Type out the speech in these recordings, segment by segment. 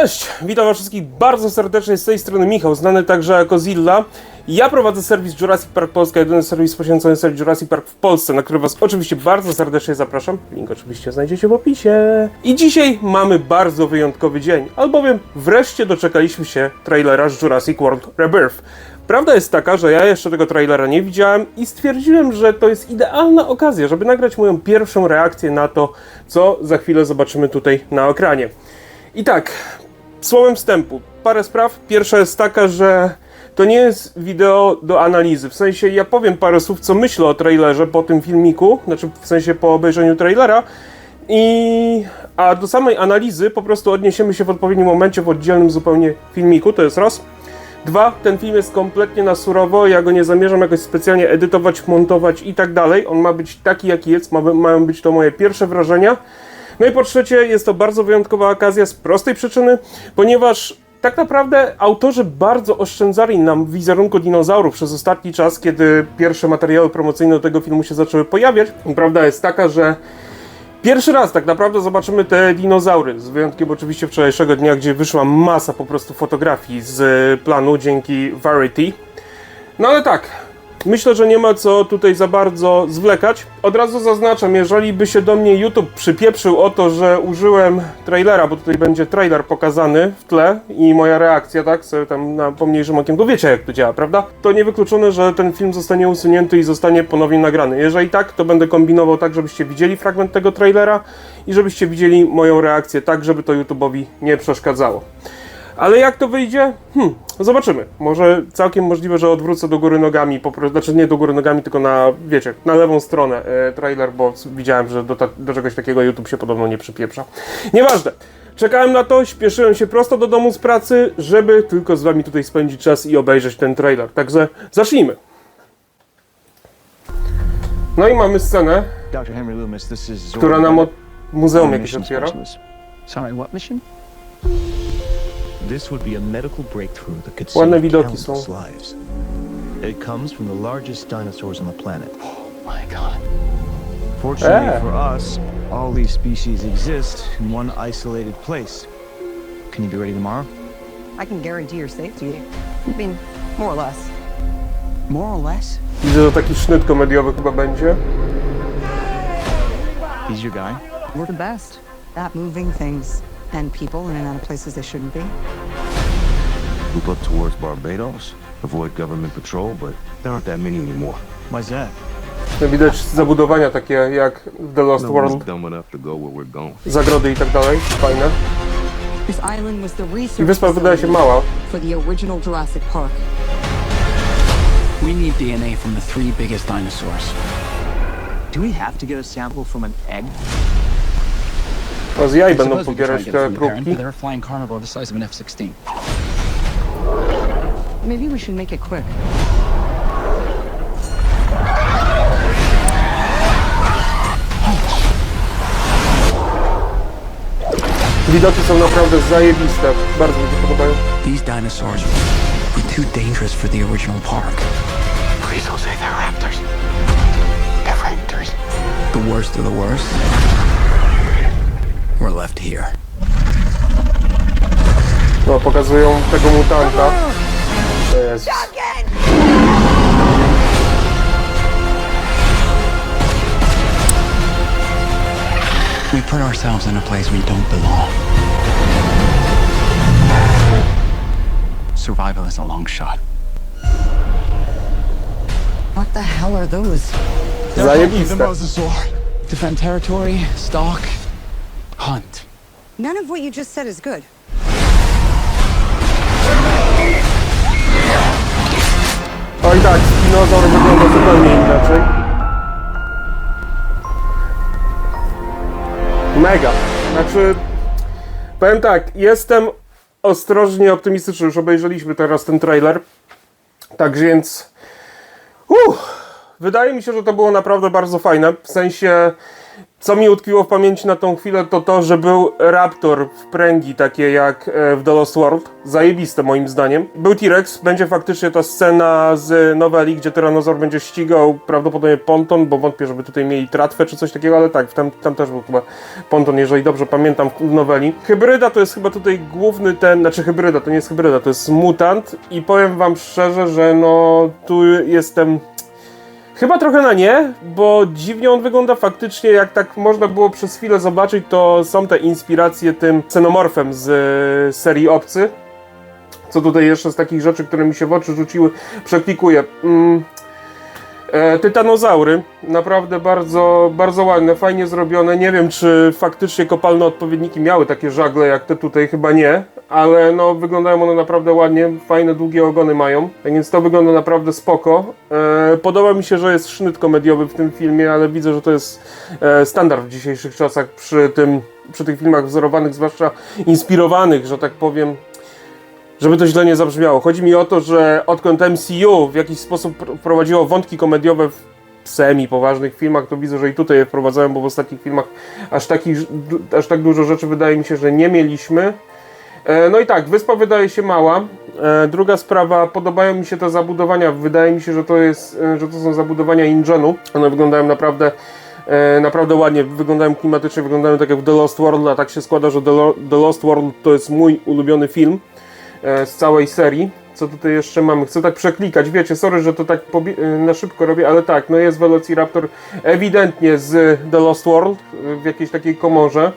Cześć, witam was wszystkich bardzo serdecznie z tej strony Michał, znany także jako Zilla. Ja prowadzę serwis Jurassic Park Polska, jedyny serwis poświęcony serii Jurassic Park w Polsce, na który was oczywiście bardzo serdecznie zapraszam. Link oczywiście znajdziecie w opisie. I dzisiaj mamy bardzo wyjątkowy dzień, albowiem wreszcie doczekaliśmy się trailera z Jurassic World Rebirth. Prawda jest taka, że ja jeszcze tego trailera nie widziałem i stwierdziłem, że to jest idealna okazja, żeby nagrać moją pierwszą reakcję na to, co za chwilę zobaczymy tutaj na ekranie. I tak, słowem wstępu, parę spraw. Pierwsza jest taka, że to nie jest wideo do analizy. W sensie ja powiem parę słów, co myślę o trailerze po tym filmiku, znaczy w sensie po obejrzeniu trailera. I a do samej analizy po prostu odniesiemy się w odpowiednim momencie w oddzielnym zupełnie filmiku, to jest raz. Dwa, ten film jest kompletnie na surowo, ja go nie zamierzam jakoś specjalnie edytować, montować i tak dalej. On ma być taki, jaki jest, ma, mają być to moje pierwsze wrażenia. No i po trzecie, jest to bardzo wyjątkowa okazja z prostej przyczyny, ponieważ tak naprawdę autorzy bardzo oszczędzali nam wizerunku dinozaurów przez ostatni czas, kiedy pierwsze materiały promocyjne do tego filmu się zaczęły pojawiać. Prawda jest taka, że Pierwszy raz tak naprawdę zobaczymy te dinozaury, z wyjątkiem oczywiście wczorajszego dnia, gdzie wyszła masa po prostu fotografii z planu dzięki Variety. No ale tak, myślę, że nie ma co tutaj za bardzo zwlekać. Od razu zaznaczam, jeżeli by się do mnie YouTube przypieprzył o to, że użyłem trailera, bo tutaj będzie trailer pokazany w tle i moja reakcja, tak, sobie tam na pomniejszym okiem, bo wiecie jak to działa, prawda? To niewykluczone, że ten film zostanie usunięty i zostanie ponownie nagrany. Jeżeli tak, to będę kombinował tak, żebyście widzieli fragment tego trailera i żebyście widzieli moją reakcję tak, żeby to YouTube'owi nie przeszkadzało. Ale jak to wyjdzie? Hmm, zobaczymy. Może całkiem możliwe, że odwrócę do góry nogami, po prostu, znaczy nie do góry nogami, tylko na, wiecie, na lewą stronę e, trailer, bo widziałem, że do, ta, do czegoś takiego YouTube się podobno nie przypieprza. Nieważne. Czekałem na to, śpieszyłem się prosto do domu z pracy, żeby tylko z wami tutaj spędzić czas i obejrzeć ten trailer. Także zacznijmy. No i mamy scenę, która nam od muzeum jakieś otwiera. Sorry, what mission? This would be a medical breakthrough that could save countless lives. It comes from the largest dinosaurs on the planet. Oh my God. Fortunately Ah. for us, all these species exist in one isolated place. Can you be ready tomorrow? I can guarantee your safety. I mean, more or less. More or less? Widzę, że taki sznyt komediowy chyba będzie. He's your guy. We're the best at moving things and people in and out of places they shouldn't be. Move up towards Barbados, avoid government patrol, but there aren't that many anymore. Why's that? No Widać zabudowania takie jak w The Lost No World. one's dumb enough to go where we're going. zagrody i tak dalej, fajne. This island was the research I wyspa wydaje się facility mała. for the original Jurassic Park. We need DNA from the three biggest dinosaurs. Do we have to get a sample from an egg? O, z jaj I będą suppose we could try pobierać get it te from the parent, próbki. but they're a flying carnivore the size of an F-16. Maybe we should make it quick. Widoki są naprawdę zajebiste. Bardzo mi się podobają. These dinosaurs were too dangerous for the original park. Please don't say they're raptors. They're raptors. The worst of the worst were left here. No, pokazują tego mutanta. Jezus. We put ourselves in a place we don't belong. Survival is a long shot. What the hell are those? They're Zajebiste. Defend territory, stalk, hunt. None of what you just said is good. Oj tak, dinozaur wygląda zupełnie inaczej. Mega. Znaczy, powiem tak, jestem ostrożnie optymistyczny. Już obejrzeliśmy teraz ten trailer. Tak więc... Uff, wydaje mi się, że to było naprawdę bardzo fajne. W sensie Co mi utkwiło w pamięci na tą chwilę, to to, że był raptor w pręgi, takie jak e, w The Lost World. Zajebiste moim zdaniem. Był T-Rex, będzie faktycznie ta scena z noweli, gdzie tyranozaur będzie ścigał prawdopodobnie ponton, bo wątpię, żeby tutaj mieli tratwę czy coś takiego, ale tak, tam, tam też był chyba ponton, jeżeli dobrze pamiętam w noweli. Hybryda to jest chyba tutaj główny ten, znaczy hybryda, to nie jest hybryda, to jest mutant i powiem wam szczerze, że no tu jestem... Chyba trochę na nie, bo dziwnie on wygląda faktycznie, jak tak można było przez chwilę zobaczyć, to są te inspiracje tym xenomorfem z e, serii Obcy. Co tutaj jeszcze z takich rzeczy, które mi się w oczy rzuciły, przeklikuję. Mm. E, tytanozaury, naprawdę bardzo, bardzo ładne, fajnie zrobione. Nie wiem, czy faktycznie kopalne odpowiedniki miały takie żagle jak te tutaj, chyba nie, ale no wyglądają one naprawdę ładnie, fajne, długie ogony mają, więc to wygląda naprawdę spoko. E, podoba mi się, że jest sznyt komediowy w tym filmie, ale widzę, że to jest e, standard w dzisiejszych czasach przy tym, przy tych filmach wzorowanych, zwłaszcza inspirowanych, że tak powiem, żeby to źle nie zabrzmiało. Chodzi mi o to, że odkąd MCU w jakiś sposób pr- wprowadziło wątki komediowe w semi poważnych filmach, to widzę, że i tutaj je wprowadzają, bo w ostatnich filmach aż, takich, aż tak dużo rzeczy wydaje mi się, że nie mieliśmy. E, No i tak, wyspa wydaje się mała. E, Druga sprawa, podobają mi się te zabudowania. Wydaje mi się, że to jest, e, że to są zabudowania Ingenu. One wyglądają naprawdę naprawdę ładnie, wyglądają klimatycznie, wyglądają tak jak w The Lost World, a tak się składa, że The, Lo- The Lost World to jest mój ulubiony film z całej serii. Co tutaj jeszcze mamy? Chcę tak przeklikać, wiecie, sorry, że to tak na szybko robię, ale tak, no jest Velociraptor ewidentnie z The Lost World w jakiejś takiej komorze.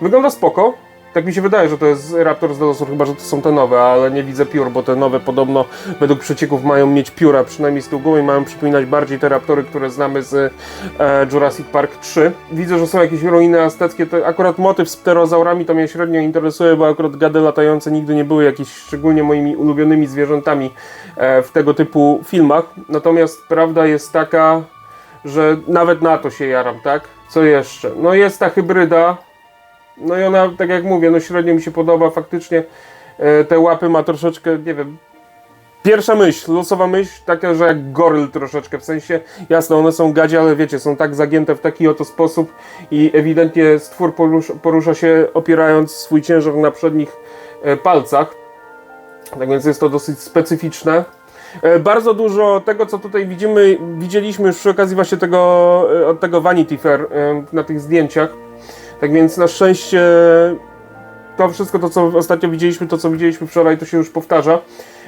Wygląda spoko. Tak mi się wydaje, że to jest Raptor z World, chyba że to są te nowe, ale nie widzę piór, bo te nowe podobno według przecieków mają mieć pióra, przynajmniej z tyłu i mają przypominać bardziej te raptory, które znamy z e, Jurassic Park 3. Widzę, że są jakieś ruiny azteckie, to akurat motyw z pterozaurami to mnie średnio interesuje, bo akurat gady latające nigdy nie były jakieś szczególnie moimi ulubionymi zwierzętami e, w tego typu filmach. Natomiast prawda jest taka, że nawet na to się jaram, tak? Co jeszcze? No jest ta hybryda, no i ona, tak jak mówię, no średnio mi się podoba, faktycznie e, te łapy ma troszeczkę, nie wiem, Pierwsza myśl, losowa myśl, taka, że jak goryl troszeczkę, w sensie, jasne, one są gadzie, ale wiecie, są tak zagięte w taki oto sposób i ewidentnie stwór porusza, porusza się opierając swój ciężar na przednich e, palcach. Tak więc jest to dosyć specyficzne. E, Bardzo dużo tego, co tutaj widzimy, widzieliśmy już przy okazji właśnie tego, od tego Vanity Fair na tych zdjęciach. Tak więc na szczęście to wszystko to, co ostatnio widzieliśmy, to co widzieliśmy wczoraj, to się już powtarza,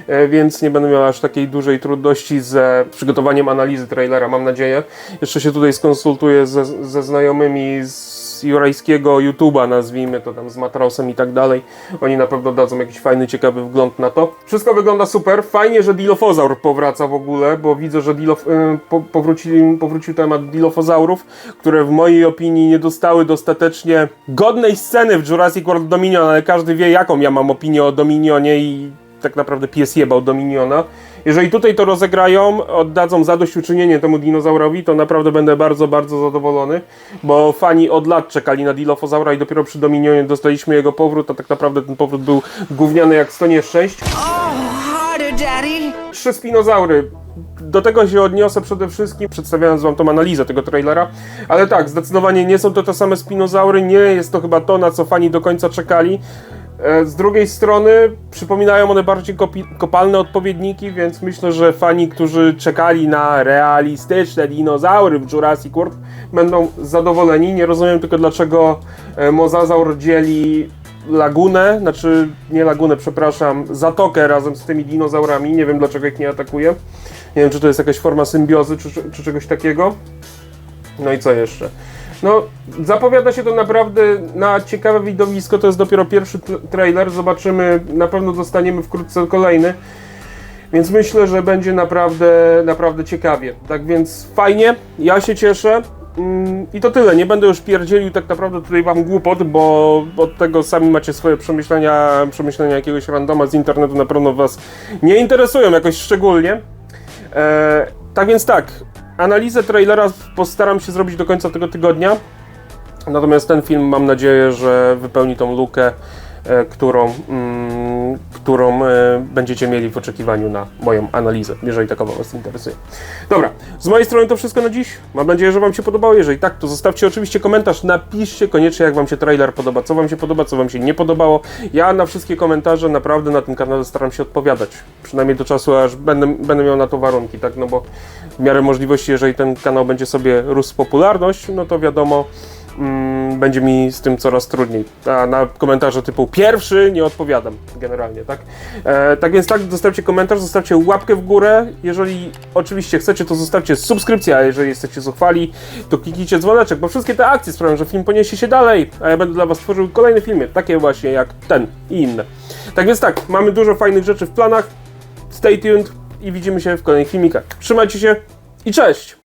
e, więc nie będę miał aż takiej dużej trudności z przygotowaniem analizy trailera, mam nadzieję. Jeszcze się tutaj skonsultuję ze, ze znajomymi z jurajskiego YouTube'a, nazwijmy to tam z Matrausem i tak dalej. Oni na pewno dadzą jakiś fajny, ciekawy wgląd na to. Wszystko wygląda super. Fajnie, że Dilophosaur powraca w ogóle, bo widzę, że Dilof, y, po, powrócili, powrócił temat Dilophosaurów, które w mojej opinii nie dostały dostatecznie godnej sceny w Jurassic World Dominion, ale każdy wie, jaką ja mam opinię o Dominionie i tak naprawdę pies jebał Dominiona. Jeżeli tutaj to rozegrają, oddadzą zadośćuczynienie temu dinozaurowi, to naprawdę będę bardzo, bardzo zadowolony, bo fani od lat czekali na Dilophosaura i dopiero przy Dominionie dostaliśmy jego powrót, a tak naprawdę ten powrót był gówniany jak 100 nieszczęść. Trzy spinozaury. Do tego się odniosę przede wszystkim, przedstawiając wam tą analizę tego trailera. Ale tak, zdecydowanie nie są to te same spinozaury, nie jest to chyba to, na co fani do końca czekali. E, Z drugiej strony przypominają one bardziej kopalne odpowiedniki, więc myślę, że fani, którzy czekali na realistyczne dinozaury w Jurassic World będą zadowoleni. Nie rozumiem tylko dlaczego e, mozazaur dzieli lagunę, znaczy nie lagunę, przepraszam, zatokę razem z tymi dinozaurami. Nie wiem dlaczego ich nie atakuje. Nie wiem, czy to jest jakaś forma symbiozy, czy, czy czegoś takiego. No i co jeszcze? No, zapowiada się to naprawdę na ciekawe widowisko. To jest dopiero pierwszy tr- trailer. Zobaczymy, na pewno dostaniemy wkrótce kolejny. Więc myślę, że będzie naprawdę, naprawdę ciekawie. Tak więc fajnie, ja się cieszę. Mm, I to tyle. Nie będę już pierdzielił tak naprawdę tutaj wam głupot, bo od tego sami macie swoje przemyślenia, przemyślenia jakiegoś randoma z internetu na pewno was nie interesują jakoś szczególnie. E, tak więc tak, analizę trailera postaram się zrobić do końca tego tygodnia. Natomiast ten film mam nadzieję, że wypełni tą lukę którą, mm, którą e, będziecie mieli w oczekiwaniu na moją analizę, jeżeli takowa Was interesuje. Dobra, z mojej strony to wszystko na dziś. Mam nadzieję, że Wam się podobało. Jeżeli tak, to zostawcie oczywiście komentarz, napiszcie koniecznie, jak Wam się trailer podoba, co Wam się podoba, co Wam się nie podobało. Ja na wszystkie komentarze naprawdę na tym kanale staram się odpowiadać. Przynajmniej do czasu, aż będę, będę miał na to warunki, tak? No bo w miarę możliwości, jeżeli ten kanał będzie sobie rósł popularność, no to wiadomo, mm, będzie mi z tym coraz trudniej. A na komentarze typu pierwszy nie odpowiadam generalnie, tak? E, tak więc tak, zostawcie komentarz, zostawcie łapkę w górę. Jeżeli oczywiście chcecie, to zostawcie subskrypcję, a jeżeli jesteście zuchwali, to kliknijcie dzwoneczek, bo wszystkie te akcje sprawią, że film poniesie się dalej, a ja będę dla Was tworzył kolejne filmy, takie właśnie jak ten i inne. Tak więc tak, mamy dużo fajnych rzeczy w planach. Stay tuned i widzimy się w kolejnych filmikach. Trzymajcie się i cześć!